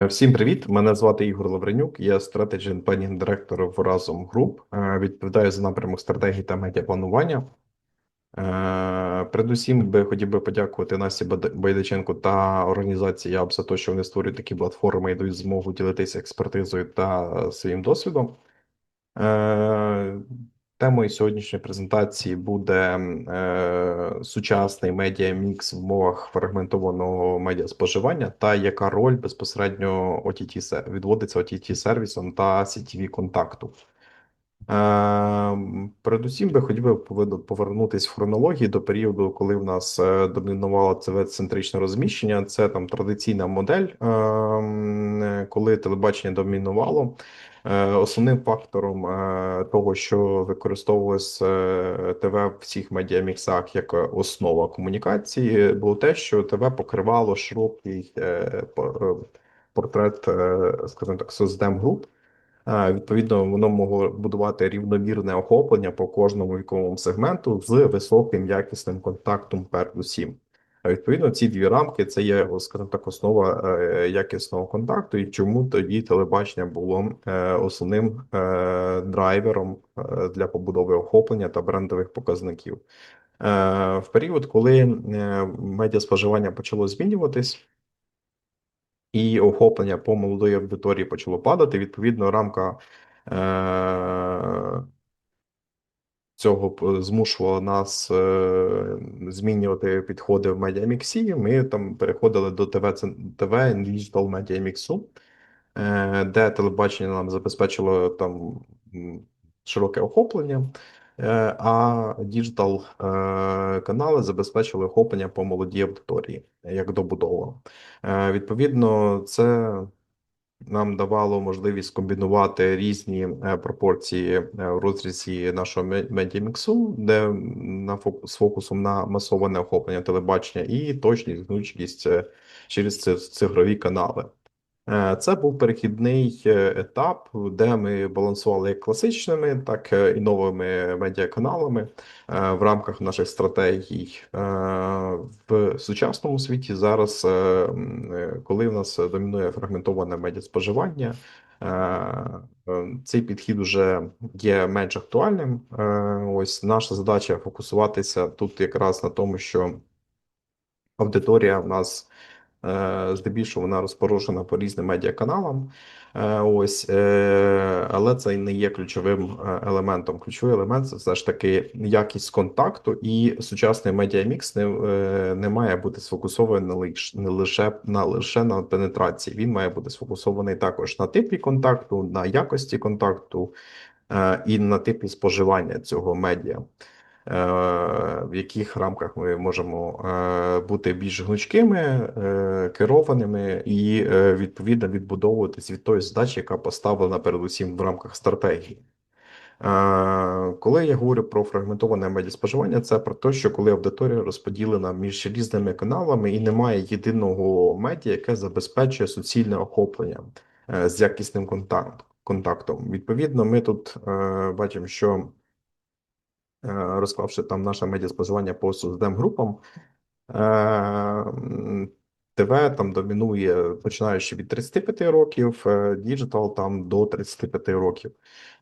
Всім привіт! Мене звати Ігор Лавренюк, я and Planning Director в Разом Group. Е, Відповідаю за напрямок стратегії та медіапланування. Е, Передусім би хотів би подякувати Насті Байдаченко та організації ЯБ за те, що вони створюють такі платформи і дають змогу ділитися експертизою та е, своїм досвідом. Е, Темою сьогоднішньої презентації буде е, сучасний медіамікс в умовах фрагментованого медіаспоживання та яка роль безпосередньо OTT відводиться OTT сервісом та CTV контакту. Е, Передусім би хотів би повернутись в хронології до періоду, коли в нас е, домінувало ТВ-центричне розміщення. Це там традиційна модель, е, коли телебачення домінувало. Е, Основним фактором е, того, що використовувалось е, ТВ в всіх медіаміксах як основа комунікації, було те, що ТВ покривало широкий по- портрет, скажімо так, соцдем груп. Відповідно, воно могло будувати рівномірне охоплення по кожному віковому сегменту з високим якісним контактом передусім. Відповідно, ці дві рамки це є, скажімо так, основа е, якісного контакту, і чому тоді телебачення було е, основним е, драйвером для побудови охоплення та брендових показників. В період, коли медіаспоживання почало змінюватись і охоплення по молодої аудиторії почало падати. Відповідно, рамка цього п- змушувала нас е, змінювати підходи в медіаміксі. Ми там переходили до ТВ ТВ Digital медіаміксу, е, де телебачення нам забезпечило там широке охоплення. е, А діджитал е, канали забезпечили охоплення по молодій аудиторії як добудова. Е, Відповідно, це нам давало можливість комбінувати різні е, пропорції е, в розрізі нашого ме- медіаміксу, де на фокус з фокусом на масоване охоплення телебачення і точність, гнучкість е, через цифрові канали. Е, Це був перехідний е, етап, де ми балансували як класичними, так е, і новими медіаканалами в рамках наших стратегій. В сучасному світі зараз, коли в нас домінує фрагментоване медіаспоживання, цей підхід вже є менш актуальним. Ось наша задача фокусуватися тут якраз на тому, що аудиторія в нас. Е, Здебільшого вона розпорошена по різним медіаканалам. Е, Ось, е, але це не є ключовим елементом. Ключовий елемент це все ж таки якість контакту, і сучасний медіамікс не, не має бути сфокусований не лиш- не лише на лише на пенетрації. Він має бути сфокусований також на типі контакту, на якості контакту і на типі споживання цього медіа в яких рамках ми можемо е, бути більш гнучкими, е, керованими і е, відповідно відбудовуватись від тої задачі, яка поставлена передусім в рамках стратегії. Е, Коли я говорю про фрагментоване медіаспоживання, це про те, що коли аудиторія розподілена між різними каналами і немає єдиного медіа, яке забезпечує суцільне охоплення е, з якісним контактом. Відповідно, ми тут е, бачимо, що е, розклавши там наше медіаспоживання по соцдемгрупам, е, м, ТВ там домінує починаючи від 35 років, е, діджитал там до 35 років.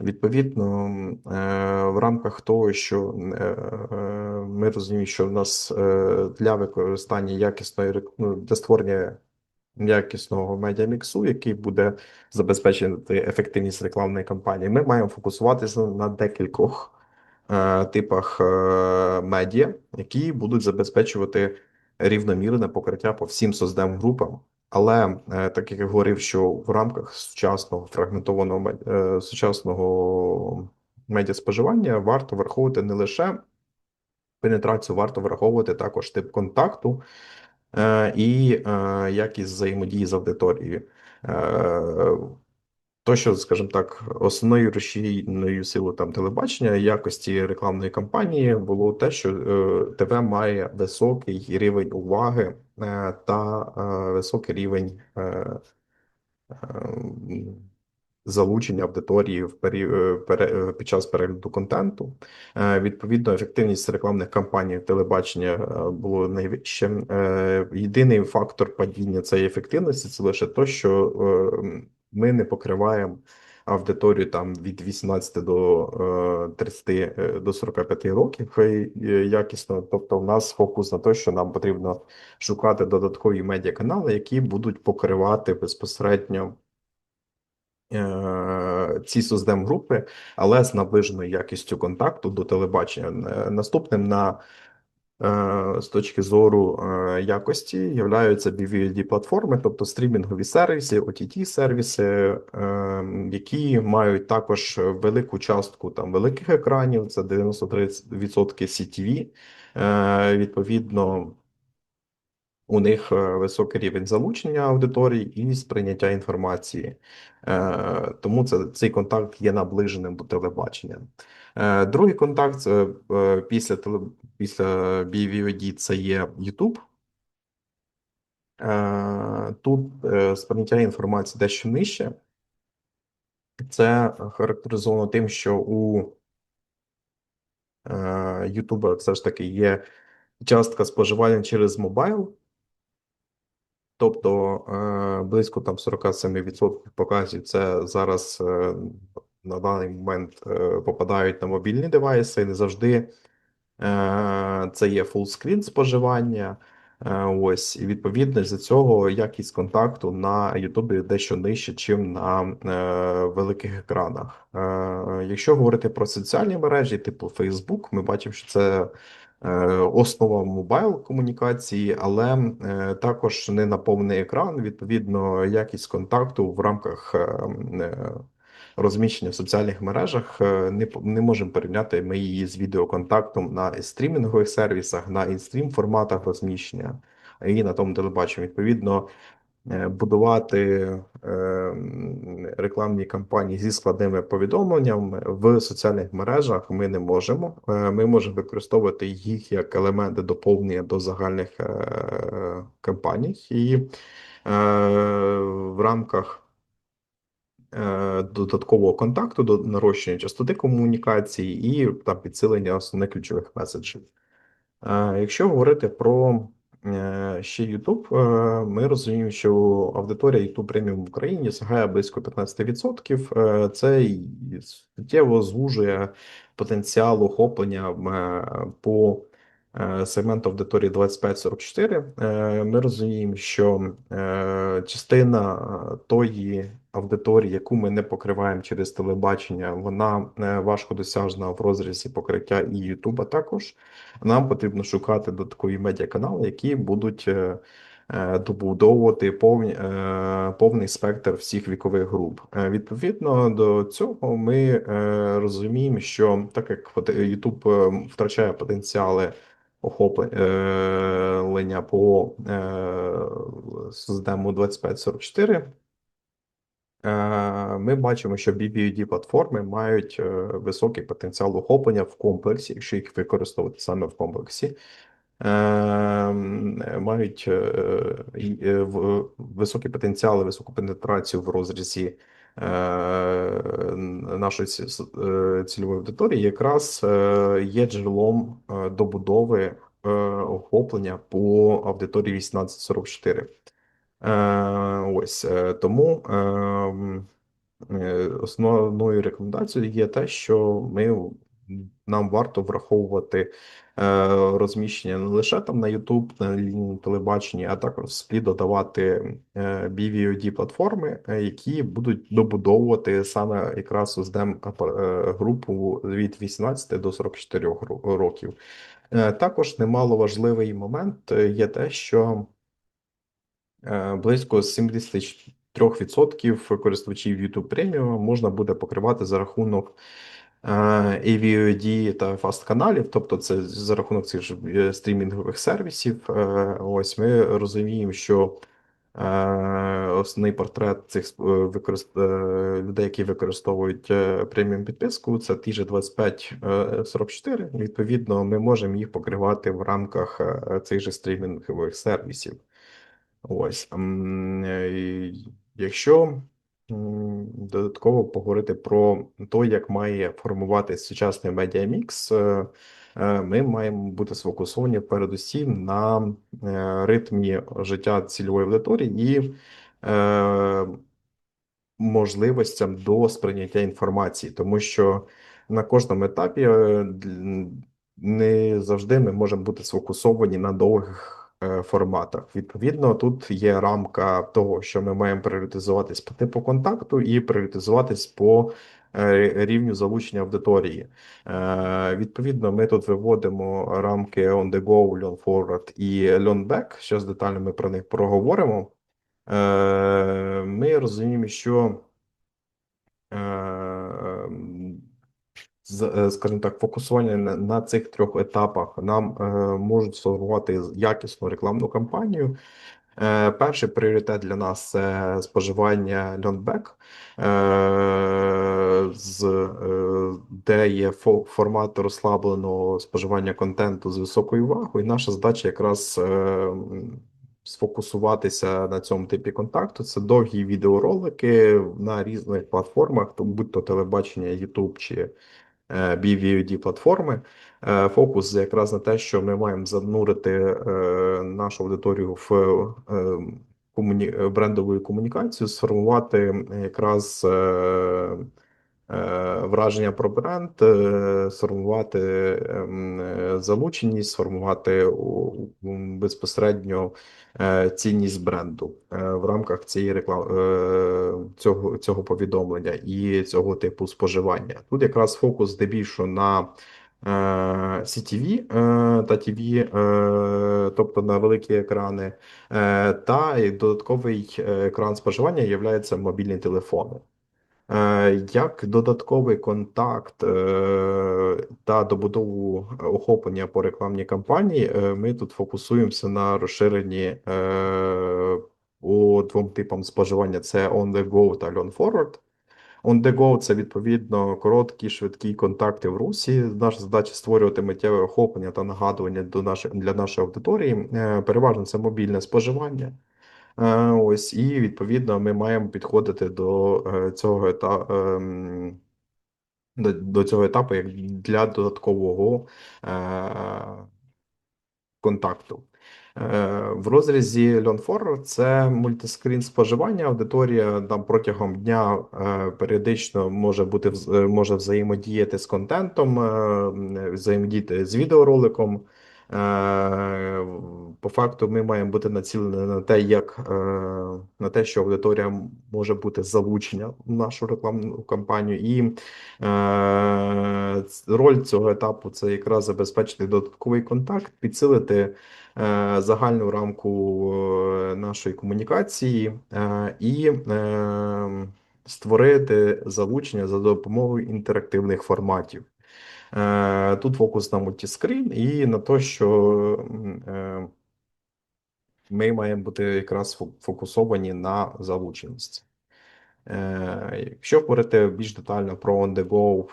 Відповідно, е, в рамках того, що е, е, ми розуміємо, що в нас е, для використання якісної ну, для створення якісного медіаміксу, який буде забезпечити ефективність рекламної кампанії, ми маємо фокусуватися на декількох е, типах е, медіа, які будуть забезпечувати рівномірне покриття по всім соцдем групам. Але е, так як я говорив, що в рамках сучасного фрагментованого е, сучасного медіаспоживання варто враховувати не лише пенетрацію, варто враховувати також тип контакту е, і е, якість взаємодії з аудиторією. То, що, скажімо так, основною рушійною силою там телебачення якості рекламної кампанії було те, що е, ТВ має високий рівень уваги е, та е, високий рівень залучення аудиторії в під час перегляду контенту. Відповідно, ефективність рекламних кампаній телебачення було найвище. Е, Єдиний фактор падіння цієї ефективності це лише те, що ми не покриваємо аудиторію там від 18 до е, 30 е, до 45 років е, якісно. Тобто, в нас фокус на те, що нам потрібно шукати додаткові медіаканали, які будуть покривати безпосередньо е, ці создем групи, але з наближеною якістю контакту до телебачення. Е, Наступним на е, з точки зору е, якості являються bvld платформи, тобто стрімінгові сервіси, OTT сервіси, е, які мають також велику частку там великих екранів, це 93% CTV. Е, Відповідно, у них е, високий рівень залучення аудиторії і сприйняття інформації. Е, Тому це, цей контакт є наближеним до телебачення. Е, Другий контакт після, після BVOD це є YouTube. Тут сприйняття інформації дещо нижче. Це характеризовано тим, що у YouTube все ж таки є частка споживання через мобайл. Тобто е, близько там 47% показів це зараз е, на даний момент е, попадають на мобільні девайси. Не завжди це є фулскрін споживання. Ось, і відповідно за цього якість контакту на Ютубі дещо нижче, чим на великих екранах. Якщо говорити про соціальні мережі, типу Facebook, ми бачимо, що це основа мобайл комунікації, але е, також не на повний екран. Відповідно, якість контакту в рамках е, е, розміщення в соціальних мережах е, не, не можемо порівняти ми її з відеоконтактом на стрімінгових сервісах, на інстрім форматах розміщення і на тому телебаченні. Відповідно, е, будувати е, рекламні кампанії зі складними повідомленнями в соціальних мережах ми не можемо. Е, Ми можемо використовувати їх як елементи доповнення до загальних е, кампаній, і е, в рамках е, додаткового контакту, до нарощення частоти комунікації і там підсилення основних ключових меседжів. Е, Якщо говорити про е, ще YouTube, е, ми розуміємо, що аудиторія YouTube Premium в Україні сягає близько 15%. Е, Це суттєво звужує потенціал охоплення е, по е, сегменту аудиторії 25-44. Е, Ми розуміємо, що е, частина е, тої аудиторії, яку ми не покриваємо через телебачення, вона е, важко досяжна в розрізі покриття і Ютуба також. Нам потрібно шукати додаткові медіаканали, які будуть е, е, добудовувати повні, повний спектр всіх вікових груп. Відповідно до цього, ми розуміємо, що так як е, втрачає потенціали охоплення по систему 2544, Е, Ми бачимо, що BBUD платформи мають е, високий потенціал охоплення в комплексі, якщо їх використовувати саме в комплексі. Е, Мають е, е, високий потенціал і високу пенетрацію в розрізі е, нашої е, цільової аудиторії, якраз е, є джерелом е, добудови е, охоплення по аудиторії 1844. Е, Ось е, тому е, основною рекомендацією є те, що ми нам варто враховувати розміщення не лише там на YouTube, на лінії телебачення, а також слід додавати BVOD платформи, які будуть добудовувати саме якраз е, групу від 18 до 44 ро- років. Також немало важливий момент є те, що Близько 73% користувачів YouTube Premium можна буде покривати за рахунок е, AVOD та FAST каналів, тобто це за рахунок цих ж е, стрімінгових сервісів. Е, Ось ми розуміємо, що е, основний портрет цих е, використ... е, людей, які використовують е, преміум підписку, це ті ж 25-44. Відповідно, ми можемо їх покривати в рамках е, цих же стрімінгових сервісів. Ось. е, Якщо додатково поговорити про те, як має формувати сучасний медіамікс. Е, е, Ми маємо бути сфокусовані передусім на ритмі життя цільової аудиторії і можливостям до сприйняття інформації, тому що на кожному етапі не завжди ми можемо бути сфокусовані на довгих форматах. Відповідно, тут є рамка того, що ми маємо пріоритизуватись по типу контакту і пріоритизуватись по е, рівню залучення аудиторії. Е, Відповідно, ми тут виводимо рамки on the go, learn forward і learn back. Зараз детально ми про них проговоримо. Е, Ми розуміємо, що е, е, скажімо так, фокусування на, цих трьох етапах нам е, можуть сформувати якісну рекламну кампанію. Е, Перший пріоритет для нас це споживання льонбек, е, е, де є формат розслабленого споживання контенту з високою увагою. І наша задача якраз е, сфокусуватися на цьому типі контакту. Це довгі відеоролики на різних платформах, то будь то телебачення, YouTube чи е, BVOD платформи. Е, Фокус якраз на те, що ми маємо занурити е, нашу аудиторію в е, е, брендову комунікацію, сформувати якраз е, е, враження про бренд, е, сформувати ем, е, залученість, сформувати безпосередньо е, цінність бренду е, в рамках цієї реклами цього, цього повідомлення і цього типу споживання. Тут якраз фокус здебільшого на е, CTV е, та TV, е, тобто на великі екрани, е, та додатковий е, екран споживання є мобільні телефони. Е, Як додатковий контакт е, та добудову охоплення по рекламній кампанії, е, ми тут фокусуємося на розширенні е, по двом типам споживання: це on the go та learn forward. On the go – це відповідно короткі, швидкі контакти в русі. Наша задача створювати миттєве охоплення та нагадування до нашої для нашої аудиторії. Е, Переважно це мобільне споживання. Е, Ось і відповідно ми маємо підходити до е, цього етапу. До, до цього етапу як для додаткового е, контакту. В розрізі Learn це мультискрін споживання. Аудиторія там протягом дня періодично може бути може взаємодіяти з контентом, взаємодіяти з відеороликом. Е, По факту, ми маємо бути націлені на те, як е, на те, що аудиторія може бути залучена в нашу рекламну кампанію, і е, роль цього етапу це якраз забезпечити додатковий контакт, підсилити загальну рамку нашої комунікації і створити залучення за допомогою інтерактивних форматів. Е, Тут фокус на мультіскрін і на те, що е, ми маємо бути якраз фокусовані на залученості. Е, Якщо говорити більш детально про on-the-go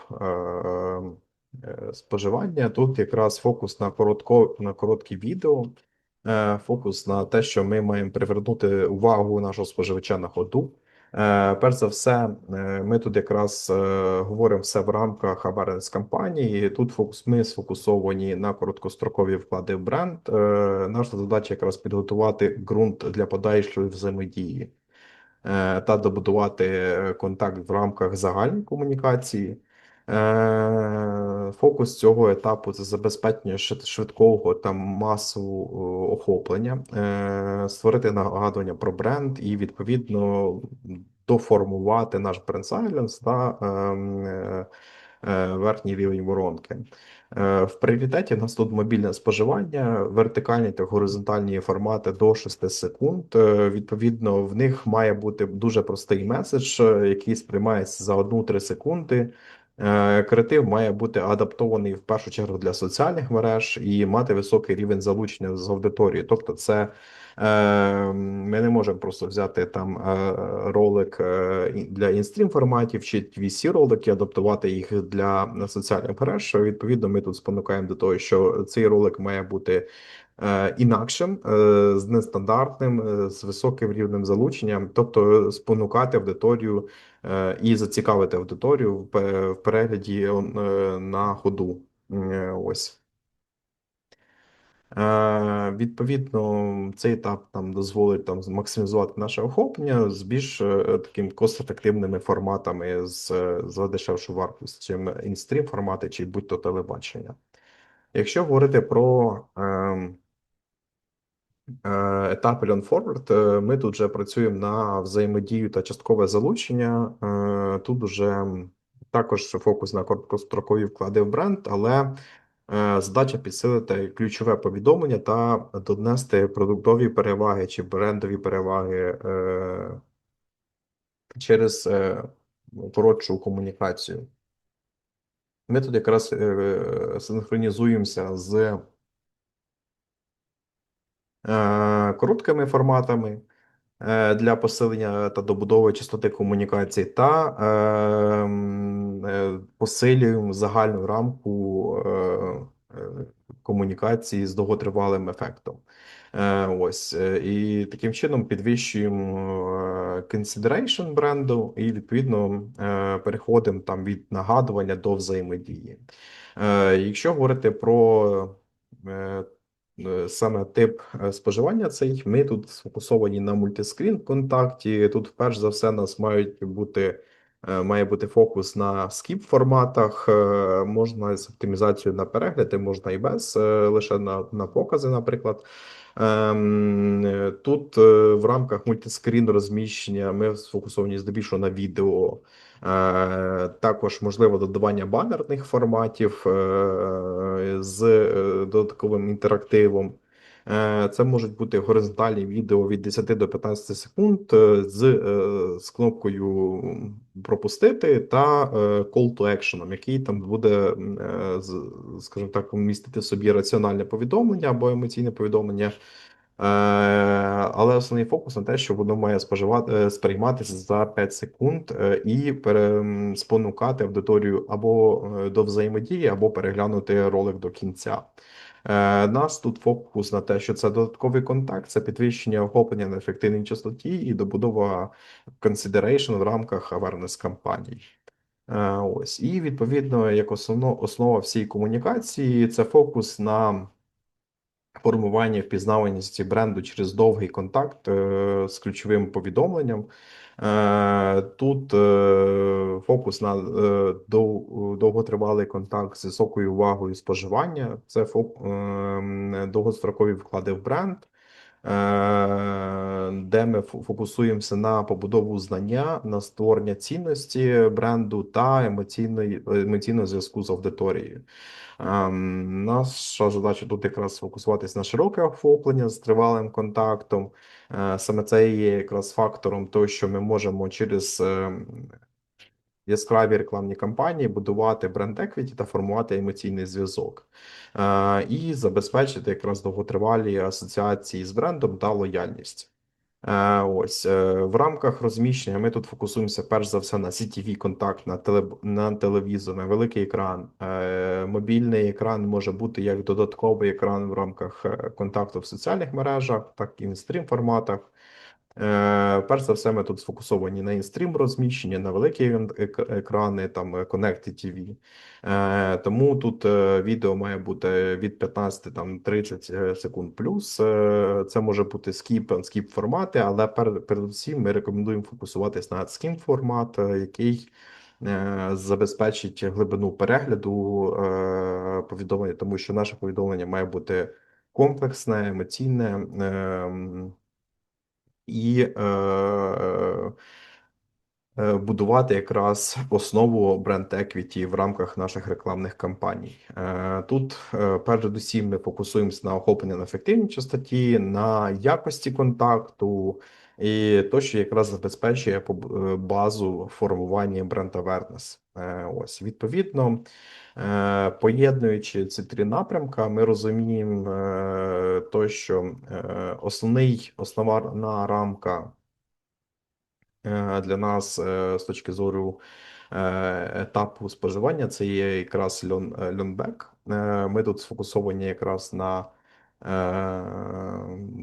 споживання, тут якраз фокус на коротко, на короткі відео, фокус на те, що ми маємо привернути увагу нашого споживача на ходу. Е, Перш за все, е, ми тут якраз е, говоримо все в рамках awareness кампанії. Тут фокус ми сфокусовані на короткострокові вклади в бренд. Наша задача якраз підготувати ґрунт для подальшої взаємодії та добудувати контакт в рамках загальної комунікації. Е, Фокус цього етапу це забезпечення швидкого та масового охоплення, е, створити нагадування про бренд і відповідно доформувати наш бренд Silence та ем, е, е, верхній рівень воронки. Е, В пріоритеті у нас тут мобільне споживання, вертикальні та горизонтальні формати до 6 секунд. Е, Відповідно, в них має бути дуже простий меседж, е, який сприймається за 1-3 секунди. Е, Креатив має бути адаптований в першу чергу для соціальних мереж і мати високий рівень залучення з аудиторії. Тобто, це е, ми не можемо просто взяти там е, ролик для інстрім форматів чи VC ролики, адаптувати їх для соціальних мереж. Відповідно, ми тут спонукаємо до того, що цей ролик має бути інакшим, з нестандартним, з високим рівнем залучення, тобто спонукати аудиторію і зацікавити аудиторію в перегляді е, на ходу. Е, Ось. Е, Відповідно, цей етап там дозволить там максимізувати наше охоплення з більш е, таким кост-ефективними форматами з, за дешевшу вартість, чим інстрім формати, чи будь-то телебачення. Якщо говорити про е, етап Learn Forward, е, ми тут вже працюємо на взаємодію та часткове залучення. Е, Тут вже також фокус на короткострокові вклади в бренд, але е, задача підсилити ключове повідомлення та донести продуктові переваги чи брендові переваги е, через е, коротшу комунікацію. Ми тут якраз е, синхронізуємося з е, короткими форматами е, для посилення та добудови частоти комунікації, та е, е, посилюємо загальну рамку е, е, комунікації з довготривалим ефектом. Е, Ось е, і таким чином підвищуємо е, consideration бренду, і відповідно е, переходимо там від нагадування до взаємодії. Е, Якщо говорити про е, е, саме тип е, споживання цей, ми тут сфокусовані на мультискрін контакті. Тут, перш за все, нас мають бути. е, Має бути фокус на скіп форматах, е, можна з оптимізацією на перегляди, можна і без, е, лише на, на покази, наприклад. Ем, е, Тут е, в рамках мультискрін розміщення ми сфокусовані здебільшого на відео. Е, Також можливо додавання банерних форматів е, з е, додатковим інтерактивом. Це можуть бути горизонтальні відео від 10 до 15 секунд з, з кнопкою пропустити та call to action, який там буде, скажімо так, містити собі раціональне повідомлення або емоційне повідомлення. Е, Але основний фокус на те, що воно має споживати е, сприйматися за 5 секунд е, і спонукати аудиторію або до взаємодії, або переглянути ролик до кінця. Нас тут фокус на те, що це додатковий контакт, це підвищення охоплення на ефективній частоті і добудова consideration в рамках awareness кампаній. Ось і відповідно, як основно основа всієї комунікації, це фокус на формування впізнаваності бренду через довгий контакт е, з ключовим повідомленням. Е, Тут е, фокус на дов- довготривалий контакт з високою увагою споживання. Це фок- е, довгострокові вклади в бренд. Е, Де ми фокусуємося на побудову знання, на створення цінності бренду та емоційної емоційного зв'язку з аудиторією. Ем, Наша задача тут якраз фокусуватись на широке охоплення з тривалим контактом. Е, Саме це є якраз фактором того, що ми можемо через ем, яскраві рекламні кампанії будувати бренд еквіті та формувати емоційний зв'язок. Е, І забезпечити якраз довготривалі асоціації з брендом та лояльність. Е, Ось е, в рамках розміщення ми тут фокусуємося перш за все на CTV контакт, на теле, на телевізор, на великий екран. Мобільний екран може бути як додатковий екран в рамках контакту в соціальних мережах, так і в інстрім форматах. Е, Перш за все, ми тут сфокусовані на інстрім розміщення, на великі ек- ек- екрани, там е, Connected TV. Е, Тому тут відео має бути від 15 там 30 е, секунд плюс. Це може бути скіп, скіп формати, але пер- передусім ми рекомендуємо фокусуватись на скіп формат, який забезпечить глибину перегляду повідомлення, тому що наше повідомлення має бути комплексне, емоційне. І е, е, будувати якраз основу бренд еквіті в рамках наших рекламних кампаній. Е, Тут е, передусім ми фокусуємося на охопленні на ефективній частоті, на якості контакту. І то, що якраз забезпечує е, базу формування бренд awareness. Е, Ось, відповідно, е, поєднуючи ці три напрямка, ми розуміємо е, то, що е, основний, основна рамка е, для нас е, з точки зору е, етапу споживання це є якраз льон, е, льонбек. Е, Ми тут сфокусовані якраз на е,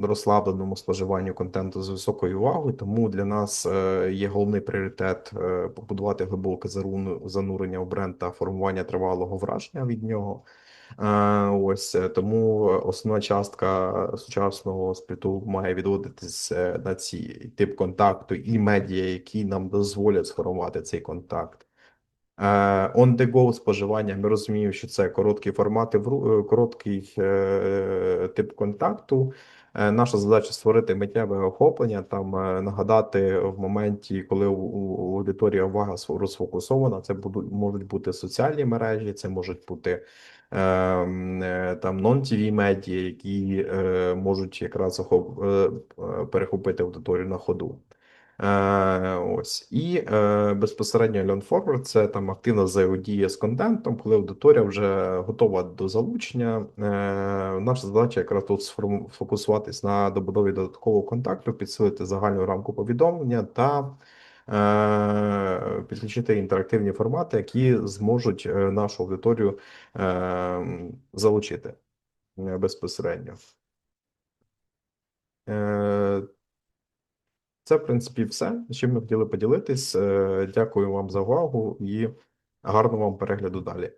розслабленому споживанню контенту з високою увагою, тому для нас е, є головний пріоритет е, побудувати глибоке занурення в бренд та формування тривалого враження від нього. Е, Ось е, тому основна частка сучасного спліту має відводитись е, на ці тип контакту і медіа, які нам дозволять сформувати цей контакт. Е, On the go споживання. Ми розуміємо, що це короткі формати, в е, короткий е, тип контакту. Наша задача створити миттєве охоплення, там нагадати в моменті, коли у, аудиторія увага розфокусована. Це будуть можуть бути соціальні мережі, це можуть бути ем, е, там non-TV медіа, які е, можуть якраз перехопити аудиторію на ходу. Е, ось і е, безпосередньо Forward – це там активна взаємодія з контентом, коли аудиторія вже готова до залучення. Е, наша задача якраз тут сфокусуватись на добудові додаткового контакту, підсилити загальну рамку повідомлення та підключити інтерактивні формати, які зможуть нашу аудиторію залучити безпосередньо. Це, в принципі, все, чим ми хотіли поділитись. Е, Дякую вам за увагу і гарного вам перегляду далі.